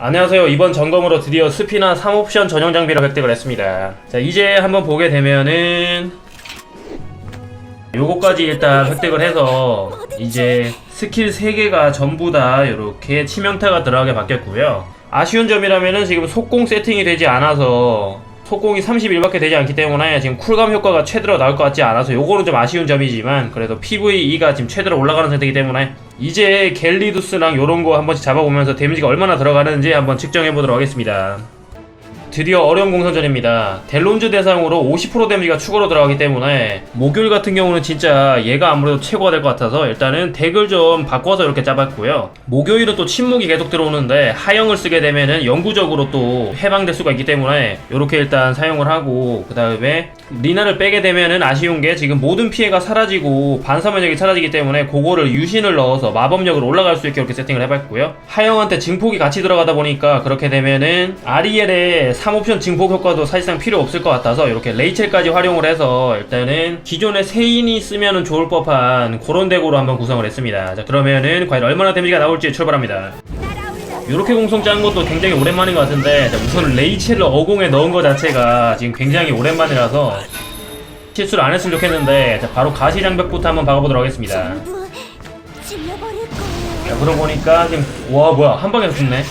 안녕하세요. 이번 점검으로 드디어 스피나 3옵션 전용 장비를 획득을 했습니다. 자, 이제 한번 보게 되면은 요거까지 일단 획득을 해서 이제 스킬 3개가 전부 다 이렇게 치명타가 들어가게 바뀌었고요. 아쉬운 점이라면은 지금 속공 세팅이 되지 않아서 속공이 31밖에 되지 않기 때문에 지금 쿨감 효과가 최대로 나올 것 같지 않아서 요거는 좀 아쉬운 점이지만 그래도 PVE가 지금 최대로 올라가는 상태이기 때문에 이제 갤리두스랑 요런 거 한 번씩 잡아보면서 데미지가 얼마나 들어가는지 한번 측정해 보도록 하겠습니다. 드디어 어려운 공선전입니다. 델론즈 대상으로 50% 데미지가 추가로 들어가기 때문에 목요일 같은 경우는 진짜 얘가 아무래도 최고가 될 것 같아서 일단은 덱을 좀 바꿔서 이렇게 짜봤고요. 목요일은 또 침묵이 계속 들어오는데 하영을 쓰게 되면은 영구적으로 또 해방될 수가 있기 때문에 이렇게 일단 사용을 하고 그 다음에 리나를 빼게 되면은 아쉬운 게 지금 모든 피해가 사라지고 반사 면역이 사라지기 때문에 그거를 유신을 넣어서 마법력으로 올라갈 수 있게 이렇게 세팅을 해봤고요. 하영한테 증폭이 같이 들어가다 보니까 그렇게 되면은 아리엘의 3옵션 증폭 효과도 사실상 필요 없을 것 같아서 이렇게 레이첼까지 활용을 해서 일단은 기존에 세인이 쓰면은 좋을 법한 그런 덱으로 한번 구성을 했습니다. 자 그러면은 과연 얼마나 데미지가 나올지 출발합니다. 이렇게 공성 짠 것도 굉장히 오랜만인 것 같은데 자, 우선 레이첼을 어공에 넣은 것 자체가 지금 굉장히 오랜만이라서 실수를 안 했으면 좋겠는데 자, 바로 가시장벽부터 한번 박아보도록 하겠습니다. 자, 그러고 보니까 지금 와 뭐야 한 방에서 죽네.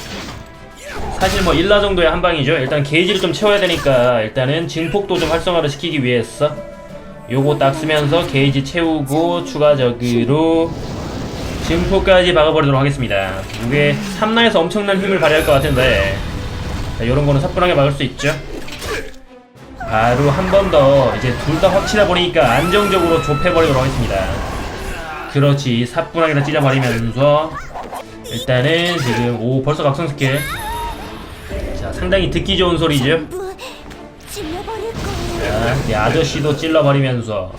사실 뭐 1라 정도의 한 방이죠. 일단 게이지를 좀 채워야 되니까 일단은 증폭도 좀 활성화를 시키기 위해서 요거 딱 쓰면서 게이지 채우고 추가적으로 증폭까지 박아버리도록 하겠습니다. 이게 3라에서 엄청난 힘을 발휘할 것 같은데 자, 요런 거는 사뿐하게 막을 수 있죠. 바로 한 번 더 이제 둘 다 확실하 보니까 안정적으로 좁혀버리도록 하겠습니다. 그렇지 사뿐하게 다 찢어버리면서 일단은 지금 오 벌써 각성 스킬 자 상당히 듣기 좋은 소리죠? 전부 거예요. 이 아저씨도 찔러버리면서.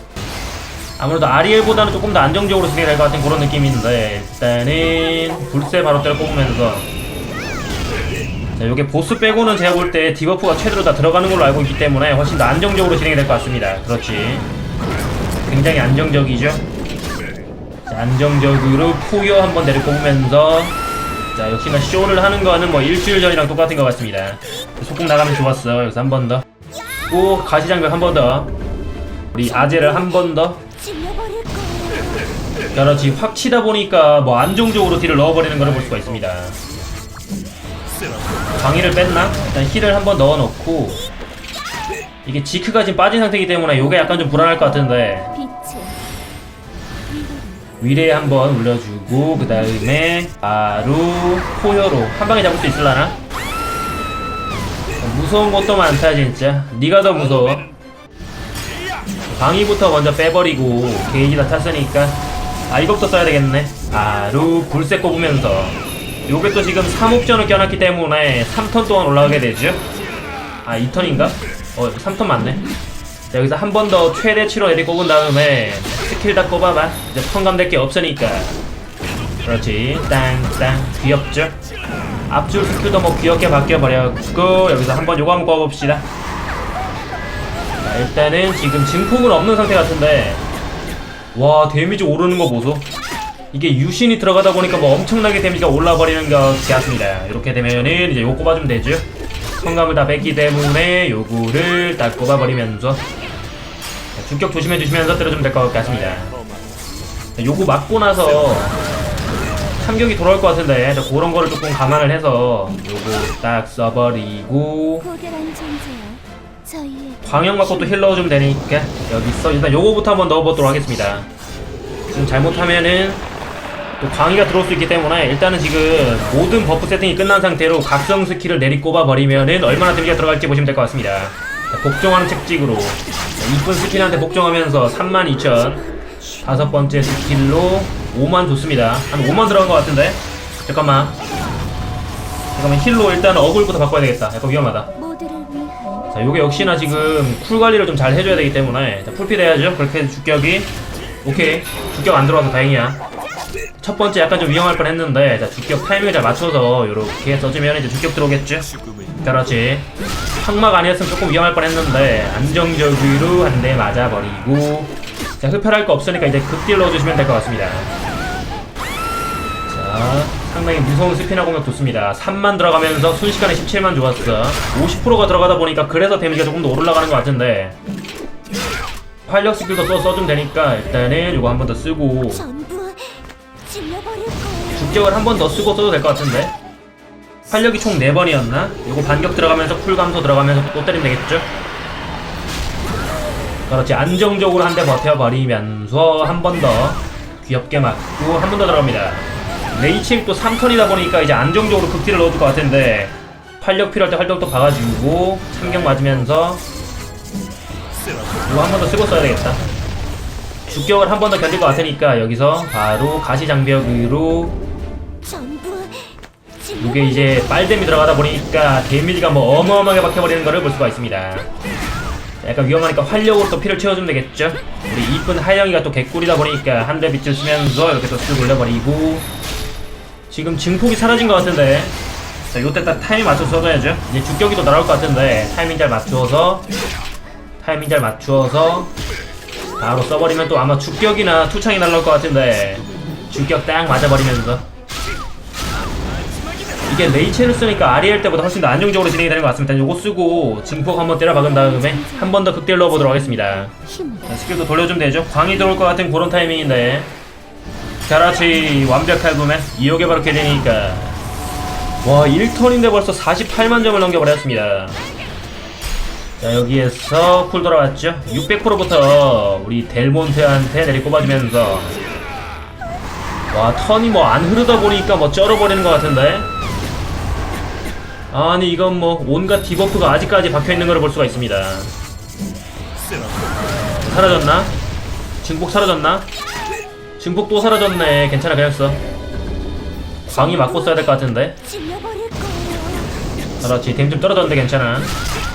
아무래도 아리엘보다는 조금 더 안정적으로 진행이 될 것 같은 그런 느낌인데 일단은 불새 바로 때려 뽑으면서. 자 요게 보스 빼고는 제가 볼 때 디버프가 최대로 다 들어가는 걸로 알고 있기 때문에 훨씬 더 안정적으로 진행이 될 것 같습니다. 그렇지. 굉장히 안정적이죠? 자, 안정적으로 포효 한번 내려 뽑으면서 자 역시나 쇼를 하는 거는 뭐 일주일 전이랑 똑같은 것 같습니다 소금 나가면 좋았어 여기서 한 번더 오 가시장벽 한 번 더. 우리 아재를 한 번 더. 질려버릴 거예요. 그렇지 확 치다 보니까 뭐 안정적으로 딜을 넣어버리는 것을 볼 수가 있습니다. 광희를 뺐나? 일단 힐을 한 번 넣어놓고 이게 지크가 지금 빠진 상태이기 때문에 요게 약간 좀 불안할 것 같은데 위례 한번 올려주고 그 다음에 바로 포효로 한 방에 잡을 수 있을라나? 무서운 것도 많다 진짜. 네가 더 무서워. 방위부터 먼저 빼버리고 게이지 다 탔으니까 아 이것도 써야 되겠네. 바로 불새 꼽으면서. 요게 또 지금 3옵션을 껴놨기 때문에 3턴 동안 올라가게 되죠? 아 2턴인가? 어 3턴 맞네. 자, 여기서 한 번 더 최대치로 내리 꼽은 다음에 스킬 다 꼽아봐. 이제 턴감 될 게 없으니까. 그렇지. 땅땅. 귀엽죠? 앞줄 스킬도 뭐 귀엽게 바뀌어버렸고 여기서 한번 요거 한번 꼽아봅시다. 자, 일단은 지금 증폭은 없는 상태 같은데. 와 데미지 오르는 거 보소. 이게 유신이 들어가다 보니까 뭐 엄청나게 데미지가 올라버리는 것 같습니다. 이렇게 되면은 이제 요거 꼽아주면 되죠? 성감을 다 뺐기 때문에 요거를 딱 꼽아버리면서 자, 주격 조심해 주시면서 때려주면 될 것 같습니다. 자, 요거 맞고 나서 참격이 돌아올 것 같은데 자, 그런 거를 조금 감안을 해서 요거 딱 써버리고 광역 맞고 또 힐 넣어주면 되니까 여기 있어 일단 요거부터 한번 넣어보도록 하겠습니다. 지금 잘못하면은 또 광희가 들어올 수 있기 때문에 일단은 지금 모든 버프 세팅이 끝난 상태로 각성 스킬을 내리 꼽아 버리면은 얼마나 데미지가 들어갈지 보시면 될 것 같습니다. 자, 복종하는 책찍으로. 자, 이쁜 스킬한테 복종하면서 32,000 다섯 번째 스킬로 5만 좋습니다. 한 5만 들어간 것 같은데? 잠깐만. 잠깐만 힐로 일단 어글부터 바꿔야 되겠다. 약간 위험하다. 자, 요게 역시나 지금 쿨 관리를 좀 잘 해줘야 되기 때문에. 자, 풀핏 해야죠. 그렇게 해서 주격이. 오케이. 주격 안 들어와서 다행이야. 첫 번째 약간 좀 위험할 뻔 했는데 자, 주격 타이밍을 잘 맞춰서 요렇게 써주면 이제 주격 들어오겠죠. 그렇지. 항막 아니었으면 조금 위험할 뻔했는데 안정적으로 한 대 맞아버리고 자 흡혈할 거 없으니까 이제 극딜 넣어주시면 될 것 같습니다. 자 상당히 무서운 스피너 공격 좋습니다 3만 들어가면서 순식간에 17만 좋았어 50%가 들어가다 보니까 그래서 데미지가 조금 더 올라가는 것 같은데 활력 스킬도 또 써주면 되니까 일단은 이거 한 번 더 쓰고 전부. 죽격을 한 번 더 쓰고 써도 될 것 같은데 활력이 총 4번이었나? 이거 반격 들어가면서 쿨 감소 들어가면서 또 때리면 되겠죠? 그렇지 안정적으로 한 대 버텨버리면서 한 번 더 귀엽게 맞고 한 번 더 들어갑니다 레이칭 또 3턴이다 보니까 이제 안정적으로 극딜을 넣어줄 것 같은데 활력 필요할 때 활력도 박아주고 참격 맞으면서 이거 한 번 더 쓰고 써야 되겠다 죽격을 한 번 더 견딜 것 같으니까 여기서 바로 가시장벽으로 이게 이제 빨댐이 들어가다 보니까 데미지가 뭐 어마어마하게 박혀버리는 거를 볼 수가 있습니다. 약간 위험하니까 활력으로 또 피를 채워주면 되겠죠? 우리 이쁜 하영이가 또 개꿀이다 보니까 한 대 빛을 쓰면서 이렇게 또쓱 올려버리고 지금 증폭이 사라진 것 같은데 자 요때 딱 타이밍 맞춰서 써줘야죠 이제 죽격이 또 날아올 것 같은데 타이밍 잘 맞추어서 타이밍 잘 맞추어서 바로 써버리면 또 아마 죽격이나 투창이 날라올 것 같은데 죽격 딱 맞아버리면서 이게 레이첼을 쓰니까 아리엘 때보다 훨씬 더 안정적으로 진행이 되는 것 같습니다. 요거 쓰고 증폭 한번 때려 박은 다음에 한 번 더 극딜 넣어보도록 하겠습니다. 자, 스킬도 돌려주면 되죠. 광이 들어올 것 같은 그런 타이밍인데 가라치 완벽할 구매 이호게 바로 캐되니까 와 1턴인데 벌써 48만 점을 넘겨버렸습니다. 자 여기에서 쿨 돌아왔죠. 600%부터 우리 델몬테한테 내리 꼽아주면서 와 턴이 뭐 안 흐르다 보니까 뭐 쩔어버리는 것 같은데 아니 이건 뭐 온갖 디버프가 아직까지 박혀있는 걸 볼 수가 있습니다. 사라졌나? 증폭 사라졌나? 증폭 또 사라졌네. 괜찮아 그냥 써. 광이 맞고 써야 될 것 같은데. 그렇지 댐 좀 떨어졌는데 괜찮아.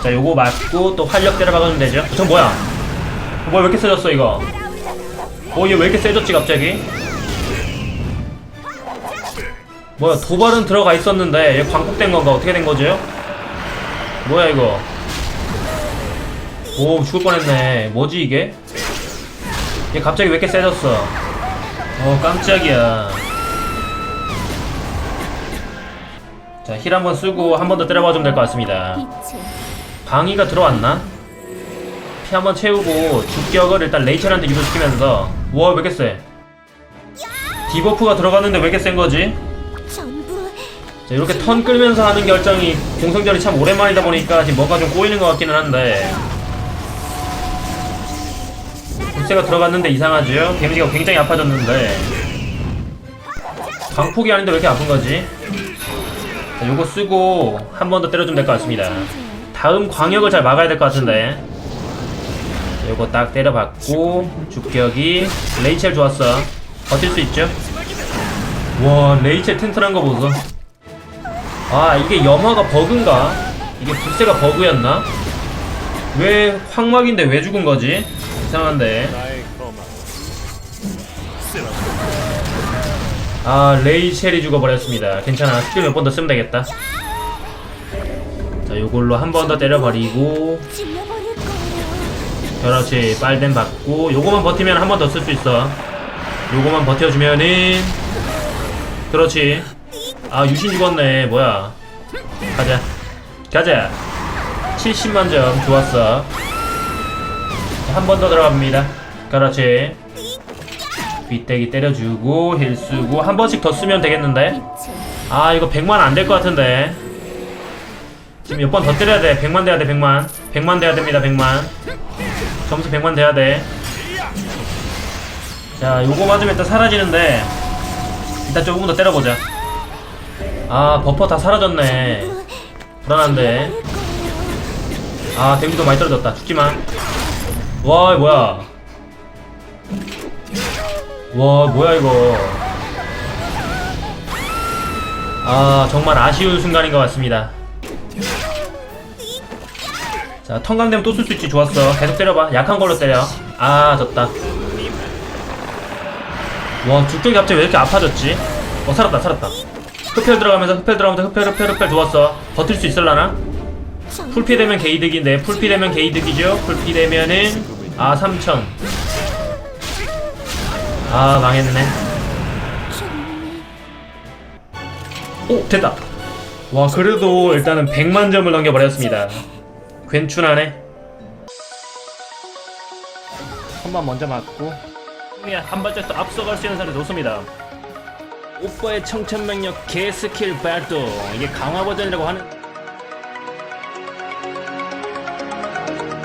자 요거 맞고 또 활력 때려 박으면 되죠. 저 뭐야? 뭐야 왜 이렇게 세졌어 이거? 어얘 왜 이렇게 세졌지 갑자기 뭐야 도발은 들어가 있었는데 얘 광폭된 건가? 어떻게 된 거죠 뭐야 이거? 오 죽을 뻔했네. 뭐지 이게? 얘 갑자기 왜 이렇게 세졌어? 어 깜짝이야. 자 힐 한번 쓰고 한 번 더 때려봐 주면 될 것 같습니다. 방위가 들어왔나? 피 한번 채우고 죽격을 일단 레이첼한테 유도시키면서. 우와 왜 이렇게 세? 디버프가 들어갔는데 왜 이렇게 센 거지? 자 이렇게 턴 끌면서 하는 결정이 공성전이 참 오랜만이다 보니까 지금 뭔가 좀 꼬이는 것 같기는 한데 불세가 들어갔는데 이상하죠? 데미지가 굉장히 아파졌는데 광폭이 아닌데 왜 이렇게 아픈 거지? 자 요거 쓰고 한 번 더 때려주면 될 것 같습니다 다음 광역을 잘 막아야 될 것 같은데 요거 딱 때려봤고 죽격이 레이첼 좋았어 버틸 수 있죠? 와 레이첼 튼튼한 거 보소 아 이게 염화가 버그인가? 이게 불세가 버그였나? 왜 황막인데 왜 죽은 거지? 이상한데. 아 레이첼이 죽어버렸습니다. 괜찮아. 스킬 몇 번 더 쓰면 되겠다. 자 요걸로 한 번 더 때려버리고. 그렇지. 빨댐 받고. 요거만 버티면 한 번 더 쓸 수 있어. 요거만 버텨주면은. 그렇지 아 유신 죽었네. 뭐야? 가자. 가자. 70만점. 좋았어. 한 번 더 들어갑니다. 그렇지. 빗대기 때려주고 힐 쓰고 한 번씩 더 쓰면 되겠는데? 아 이거 100만 안 될 것 같은데. 지금 몇 번 더 때려야 돼. 100만 돼야 돼 100만. 100만 돼야 됩니다 100만. 점수 100만 돼야 돼자 요거 맞으면 일단 사라지는데. 일단 조금 더 때려보자 아 버퍼 다 사라졌네. 불안한데. 아 데미지도 많이 떨어졌다. 죽지마 와 뭐야. 와 뭐야 이거. 아 정말 아쉬운 순간인 것 같습니다. 자 턴강되면 또 쓸 수 있지. 좋았어. 계속 때려봐. 약한 걸로 때려. 아 졌다. 와 죽격이 갑자기 왜 이렇게 아파졌지? 어 살았다 살았다 흡혈 들어가면서 흡혈 들어가면서 흡혈 흡혈 흡혈 누웠어. 버틸 수 있을라나? 풀피 되면 게이득인데 풀피 되면 게이득이죠? 풀피 되면은 아 3천. 아 망했네. 오 됐다. 와 그래도 일단은 100만 점을 넘겨버렸습니다. 괜춘하네. 한 번 먼저 맞고. 그냥 한 발짝 더 앞서갈 수 있는 사람이 좋습니다. 오빠의 청천명력 개스킬 발동. 이게 강화 버전이라고 하는